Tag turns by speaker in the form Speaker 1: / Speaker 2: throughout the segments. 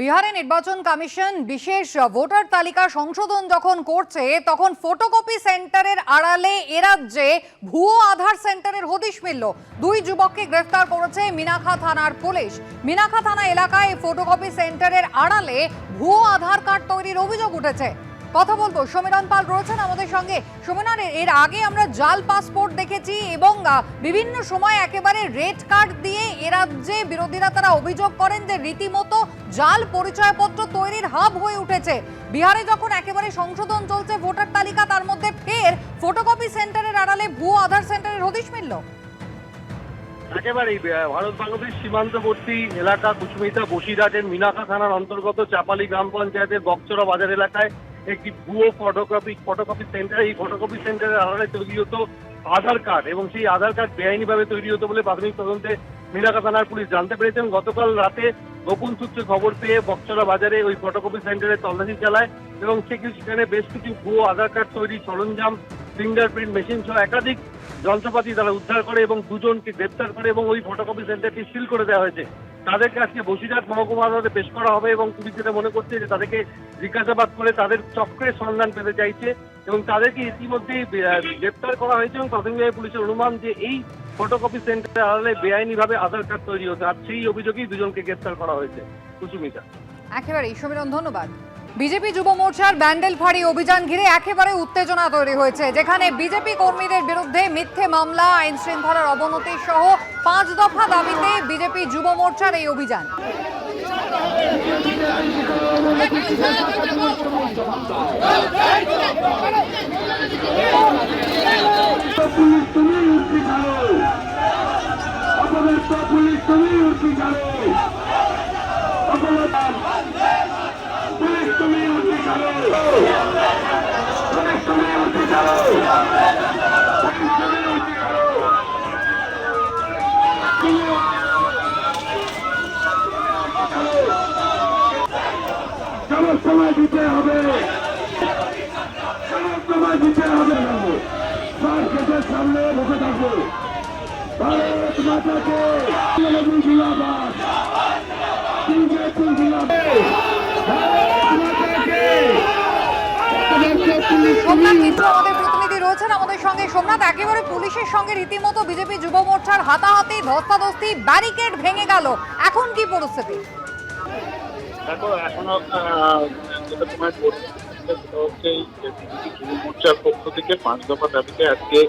Speaker 1: বিহারে নির্বাচন কমিশন বিশেষ ভোটার তালিকা সংশোধন যখন করছে, তখন ফটোকপি সেন্টারের আড়ালে এরাজ্যে ভুয়ো আধার সেন্টারের হদিশ মিলল। দুই যুবককে গ্রেফতার করেছে মিনাখা থানার পুলিশ। মিনাখা থানা এলাকায় ফটোকপি সেন্টারের আড়ালে ভুয়ো আধার কার্ড তৈরির অভিযোগ উঠেছে। কথা বলব। সমীরণ পাল রয়েছেন আমাদের সঙ্গে। সমীরণ, এর আগে আমরা জাল পাসপোর্ট দেখেছি এবং বিভিন্ন সময় একেবারে রেড কার্ড দিয়ে এ রাজ্যে বিরোধীরা তারা অভিযোগ করেন যে রীতিমতো জাল পরিচয়পত্র তৈরির হাব হয়ে উঠেছে। বিহারে যখন একেবারে সংশোধন চলছে ভোটার তালিকা, তার মধ্যে ফের ফটোকপি সেন্টারের আড়ালে ভুয়ো আধার সেন্টারের হদিশ মিলল।
Speaker 2: একেবারেই ভারত বাংলাদেশ সীমান্তবর্তী এলাকা কুচমিতা বসিরহাটের মিনাখা থানার অন্তর্গত চাপালি গ্রাম পঞ্চায়েতের বকচরা বাজার এলাকায় একটি ভুয়ো ফটোকপি ফটোকপি সেন্টার এই ফটোকপি সেন্টারের আড়ালে তৈরি হতো আধার কার্ড এবং সেই আধার কার্ড বেআইনিভাবে তৈরি হতো বলে প্রাথমিক তদন্তে মিনাখা থানার পুলিশ জানতে পেরেছেন গতকাল রাতে গোপন সূত্রে খবর পেয়ে বকচরা বাজারে ওই ফটোকপি সেন্টারে তল্লাশি চালায় এবং সেখানে বেশ কিছু ভুয়ো আধার কার্ড তৈরি সরঞ্জাম ফিঙ্গারপ্রিন্ট মেশিন সহ একাধিক যন্ত্রপাতি তারা উদ্ধার করে এবং দুজনকে গ্রেপ্তার করে এবং ওই ফটোকপি সেন্টারটি সিল করে দেওয়া হয়েছে। তাদেরকে আজকে বসিরহাট মহকুমা আদালতে পেশ করা হবে এবং পুলিশ যেটা মনে করছে যে তাদেরকে জিজ্ঞাসাবাদ করে তাদের চক্রের সন্ধান পেতে চাইছে এবং তাদেরকে ইতিমধ্যেই গ্রেপ্তার করা হয়েছে এবং প্রাথমিকভাবে পুলিশের অনুমান যে এই ফটোকপি সেন্টারের আড়ালে বেআইনিভাবে আধার কার্ড তৈরি হচ্ছে আর সেই অভিযোগেই দুজনকে গ্রেপ্তার করা হয়েছে। কুসুমিতা।
Speaker 1: একেবারেই। ধন্যবাদ। বিজেপি যুব মোর্চার ব্যান্ডেল ফাঁড়ি অভিযান ঘিরে একেবারে উত্তেজনা তৈরি হয়েছে, যেখানে বিজেপি কর্মীদের বিরুদ্ধে মিথ্যে মামলা আইন শৃঙ্খলার অবনতি সহ পাঁচ দফা দাবিতে বিজেপি যুব মোর্চার এই অভিযান।
Speaker 3: পুলিশ সময় দিতে হবে। সময় দিতে হবে। মার্কেটের সামনে বসে থাকব ভারত মাতাকে জিন্দাবাদ। জিন্দাবাদ ভারত মাতাকে
Speaker 1: সোমনাথ একেবারে পুলিশের সঙ্গে রীতিমতো বিজেপি যুব মোর্চার হাতাহাতি ভেঙে গেল। এখন কি
Speaker 4: পাঁচ দফা আজকে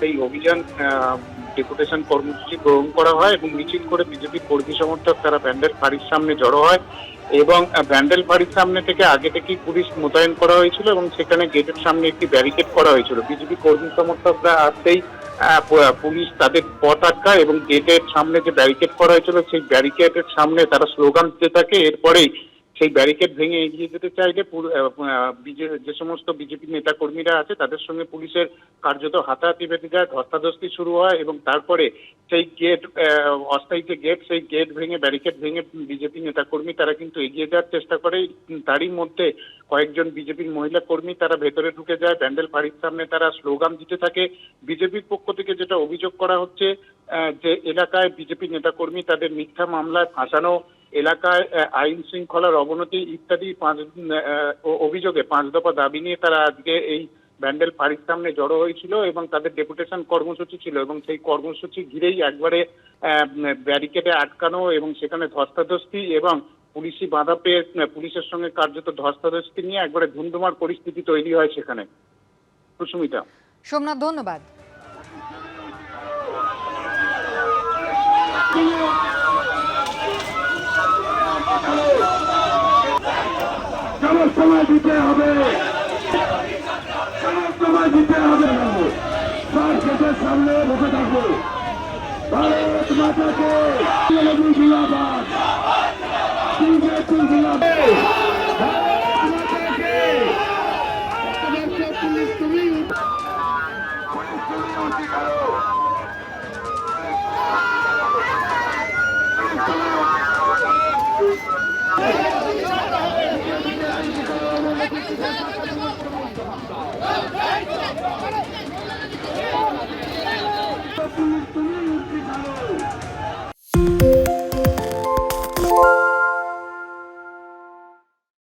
Speaker 4: সেই অভিযান ডেপুটেশন কর্মসূচি গ্রহণ করা হয় এবং মিছিল করে বিজেপি কর্মী সমর্থক তারা ব্যান্ডেল ফাঁড়ির সামনে জড়ো হয়। এবং ব্যান্ডেল বাড়ির সামনে থেকে আগে থেকেই পুলিশ মোতায়েন করা হয়েছিল এবং সেখানে গেটের সামনে একটি ব্যারিকেড করা হয়েছিল। বিজেপি কর্মী সমর্থকরা আসতেই পুলিশ তাদের পথ আটকায় এবং গেটের সামনে যে ব্যারিকেড করা হয়েছিল, সেই ব্যারিকেডের সামনে তারা স্লোগান দিতে থাকে। এরপরেই সেই ব্যারিকেড ভেঙে এগিয়ে যেতে চাইলে যে সমস্ত বিজেপি নেতা কর্মীরা আছে, তাদের সঙ্গে পুলিশের কার্যত হাতাহাতি বেঁধে যায় ধস্তাধস্তি শুরু হয় এবং তারপরে সেই গেট অস্থায়ী যে গেট সেই গেট ভেঙে ব্যারিকেড ভেঙে বিজেপি নেতা কর্মী তারা কিন্তু এগিয়ে যাওয়ার চেষ্টা করে। তারই মধ্যে কয়েকজন বিজেপির মহিলা কর্মী তারা ভেতরে ঢুকে যায় ব্যান্ডেল ফাঁড়ির সামনে তারা স্লোগান দিতে থাকে। বিজেপির পক্ষ থেকে যেটা অভিযোগ করা হচ্ছে যে এলাকায় বিজেপি নেতাকর্মী তাদের মিথ্যা মামলায় ফাঁসানো এলাকায় আইন শৃঙ্খলার অবনতি ইত্যাদি পাঁচ অভিযোগে পাঁচ দফা দাবি নিয়ে তারা আজকে এই ব্যান্ডেল ফাঁড়ির সামনে জড়ো হয়েছিল এবং তাদের ডেপুটেশন কর্মসূচি ছিল এবং সেই কর্মসূচি ঘিরেই একবারে ব্যারিকেডে আটকানো এবং সেখানে ধস্তাধস্তি এবং পুলিশি বাধা পেয়ে পুলিশের সঙ্গে কার্যত ধস্তাধস্তি নিয়ে একবারে ধুমধুমার পরিস্থিতি তৈরি হয় সেখানে। সুস্মিতা।
Speaker 1: সোমনাথ, ধন্যবাদ।
Speaker 3: সময় দিতে হবে। সময় দিতে হবে। সব ক্ষেতের সামনে বসে থাকব। ভারত মাতাকে। জিলাবাদ জিলাবাদ